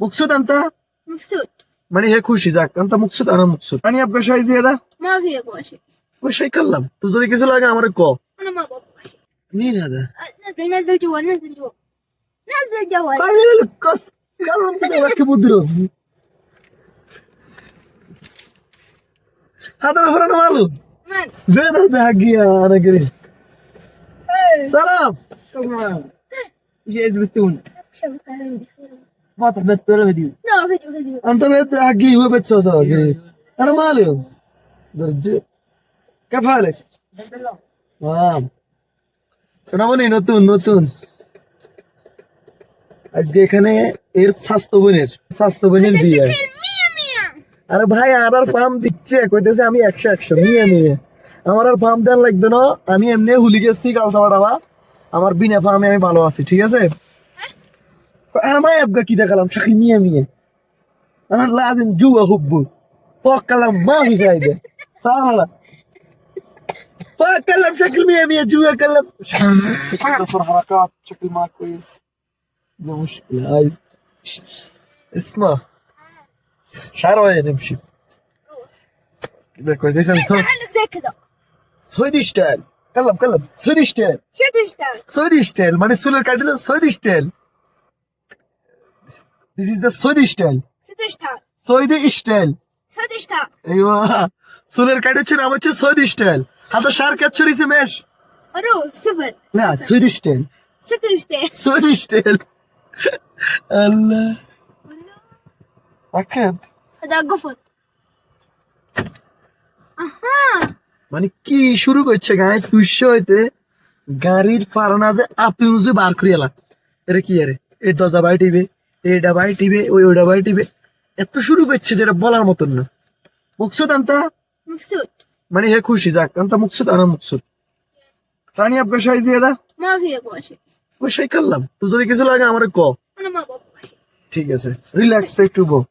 مقصود انت مبسوط ماني هيك وشي ذاك انت مقصود انا مقصود انا ابغى شيء زياده ما في ابغى شيء وش يكلم تو যদি কিছু লাগে আমারে ক انا ما ببغى شيء مين هذا نزل نزل جوال نزل جوال نزل جوال قال لك قص كلم كده لك بدرو هذا نفر انا ماله من ده ده ده حقي انا قريب ايه سلام شكرا ايش يثبتون شبكة عندي Bota, আজকে এখানে এর স্বাস্থ্য বোনের স্বাস্থ্য বিয়ে। আরে ভাই আর আর পাম দিচ্ছে কইতেছে আমি একশো একশো নিয়ে নিয়ে আমার আর পাম দেওয়ার লাগতো না আমি এমনি হুলি গেছি কালচাপাটাবা আমার বিনা পামে আমি ভালো আছি ঠিক আছে? فانا ما يبقى كده كلام شكل مية مية. أنا لازم جوا هبو. فوق كلام ما في فايدة. صار لا. فوق شكل مية مية جوا كلام. شكل حركات شكل ما كويس. ده مشكلة هاي. اسمع. مش عارف وين نمشي كده كويس. اسم صوت زي كده. سويدي تال كلم كلم. سويدي تال شو تشتغل سويدي تال ماني سولر كاتل سويدي تال This is the Saudi style. Saudi style. Saudi style. Saudi style. Aywa. চুলের কাটে নাম হচ্ছে সৌদি স্টাইল হাতে সার কাটছো রিসে মেশ আরও সুপার। না Swedish style Swedish style Swedish style Allah. রাখেন দাও গফর আহা। মানে কি শুরু করছে গায়ে সুস্য হইতে গাড়ির পারনা যে আপনি বার করিয়ালা এটা কি আরে? এর দরজা বাইটিবে এটা ভাই টিভি ওই ওটা ভাই টিভি এত শুরু করছে যেটা বলার মতন না। মুকসুদ আনতা? মানে হে খুশি যাক আনতা মুকসুদ আনা মুকসুদ। তানি আপনার সাই দাদা? ওই করলাম। তুই যদি কিছু লাগে আমার ক ঠিক আছে রিল্যাক্স একটু বল